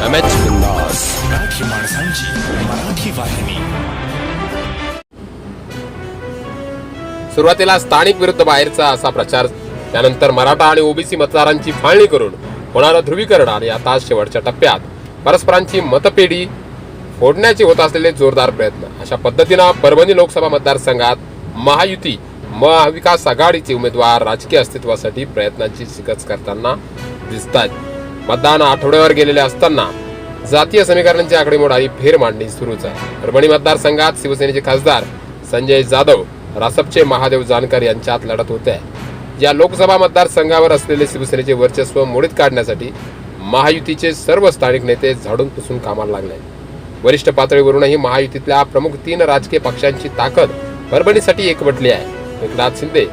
मराठी माणसांची मराठी वाहिनी सुरुवातीला स्थानिक विरुद्ध बाहेरचा असा प्रचार त्यानंतर मराठा आणि ओबीसी मतदारांची फाळणी करून होणारं ध्रुवीकरण आणि आता शेवटच्या टप्प्यात परस्परांची मतपेढी फोडण्याचे होत असलेले जोरदार प्रयत्न. अशा पद्धतीनं परभणी लोकसभा मतदारसंघात महायुती महाविकास आघाडीचे उमेदवार राजकीय अस्तित्वासाठी प्रयत्नांची शिकच करताना दिसत आहेत मतदान आठवड्यावर गेलेले असताना जातीय समीकरणांची आकडेमोड आणि फेर मांडणी सुरूच आहे. परभणी मतदारसंघात शिवसेनेचे खासदार संजय जाधव रासपचे महादेव जानकर यांच्यात लढत होते. या लोकसभा मतदारसंघावर असलेले शिवसेनेचे वर्चस्व मोडीत काढण्यासाठी महायुतीचे सर्व स्थानिक नेते झाडून पुसून कामाला लागले. वरिष्ठ पातळीवरूनही महायुतीतल्या प्रमुख तीन राजकीय पक्षांची ताकद परभणीसाठी एकवटली आहे. एकनाथ शिंदे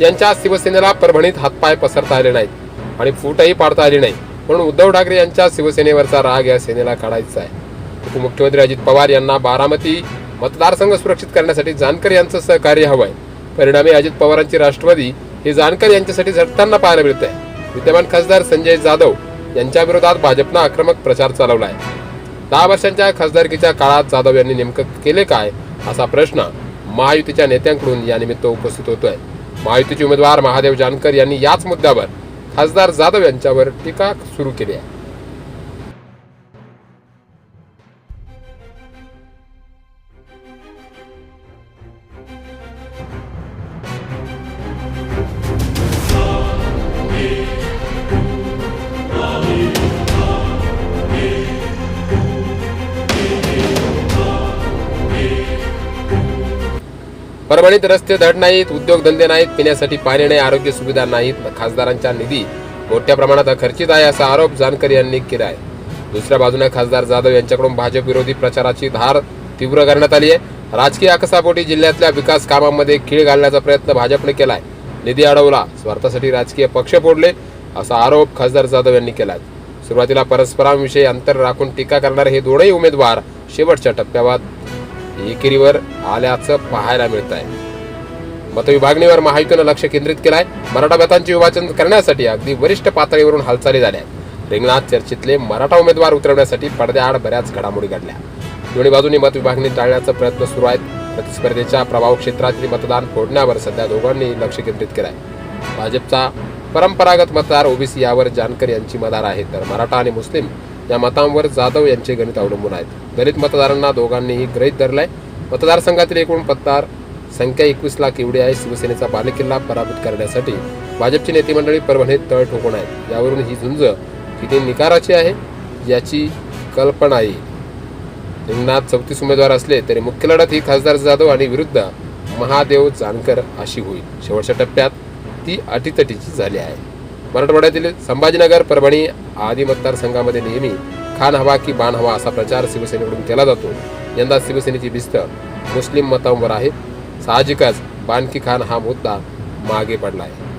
यांच्या शिवसेनेला परभणीत हातपाय पसरता आले नाहीत आणि फूटही पाडता आली नाही म्हणून उद्धव ठाकरे यांच्या शिवसेनेवरचा राग या सेनेला काढायचा आहे. उपमुख्यमंत्री अजित पवार यांना बारामती मतदारसंघ सुरक्षित करण्यासाठी जानकर यांचं सहकार्य हवं आहे. परिणामी अजित पवारांची राष्ट्रवादी हे जानकर यांच्यासाठी झटताना पाहायला मिळत आहे विद्यमान खासदार संजय जाधव यांच्या विरोधात भाजपनं आक्रमक प्रचार चालवला आहे दहा वर्षांच्या खासदारकीच्या काळात जाधव यांनी नेमकं केले काय असा प्रश्न महायुतीच्या नेत्यांकडून यानिमित्त उपस्थित होतोय. महायुतीचे उमेदवार महादेव जानकर यांनी याच मुद्द्यावर खासदार जाधव यांच्यावर टीका सुरू केली आहे. परभणीत रस्ते धड नाहीत उद्योगधंदे नाहीत पिण्यासाठी पाणी नाही आरोग्य सुविधा नाहीत खासदारांच्या निधी मोठ्या प्रमाणात खर्चित आहे असा आरोप जानकर यांनी केला आहे. दुसऱ्या बाजूने खासदार जाधव यांच्याकडून भाजप विरोधी प्रचाराची धार तीव्र करण्यात आली आहे. राजकीय आकसापोटी जिल्ह्यातल्या विकास कामांमध्ये खीळ घालण्याचा प्रयत्न भाजपने केलाय. निधी अडवला स्वार्थासाठी राजकीय पक्ष फोडले असा आरोप खासदार जाधव यांनी केलाय. सुरुवातीला परस्परांविषयी अंतर राखून टीका करणारे हे दोनही उमेदवार शेवटच्या टप्प्यावर एकेरीवर आल्याचं पाहायला मिळत आहे मतविभागणीवर महायुतीनं लक्ष केंद्रित केलंय. मराठा मतांचे विभाजन करण्यासाठी अगदी वरिष्ठ पातळीवरून हालचाली झाल्या. रिंगणात चर्चेतले मराठा उमेदवार उतरवण्यासाठी पडद्याआड बऱ्याच घडामोडी घडल्या. दोन्ही बाजूनी मतविभागणी टाळण्याचा प्रयत्न सुरू आहेत. प्रतिस्पर्धेच्या प्रभाव क्षेत्रातील मतदान फोडण्यावर सध्या दोघांनी लक्ष केंद्रित केलंय. भाजपचा परंपरागत मतदार ओबीसी यावर जानकर यांची मदार आहे. तर मराठा आणि मुस्लिम या मतांवर जाधव यांचे गणित अवलंबून आहेत. दलित मतदारांना दोघांनीही ग्रहित धरलाय. मतदारसंघातील एकूण पत्तार संख्या एकवीस लाख एवढी आहे. शिवसेनेचा बालेकिल्ला पराभूत करण्यासाठी भाजपची नेते मंडळी परभणीत तळ ठोकून आहेत. यावरून ही झुंज किती निकाराची आहे याची कल्पना येईल रिंगणात चौतीस उमेदवार असले तरी मुख्य लढत ही खासदार जाधव आणि विरुद्ध महादेव जानकर अशी होईल. शेवटच्या टप्प्यात ती अटीतटीची झाली आहे. मराठवाड्यातील संभाजीनगर परभणी आदी मतदारसंघामध्ये नेहमी खान हवा की बाण हवा असा प्रचार शिवसेनेकडून केला जातो. यंदा शिवसेनेची भिस्त मुस्लिम मतांवर आहे. साहजिकच बाण की खान हा मुद्दा मागे पडला आहे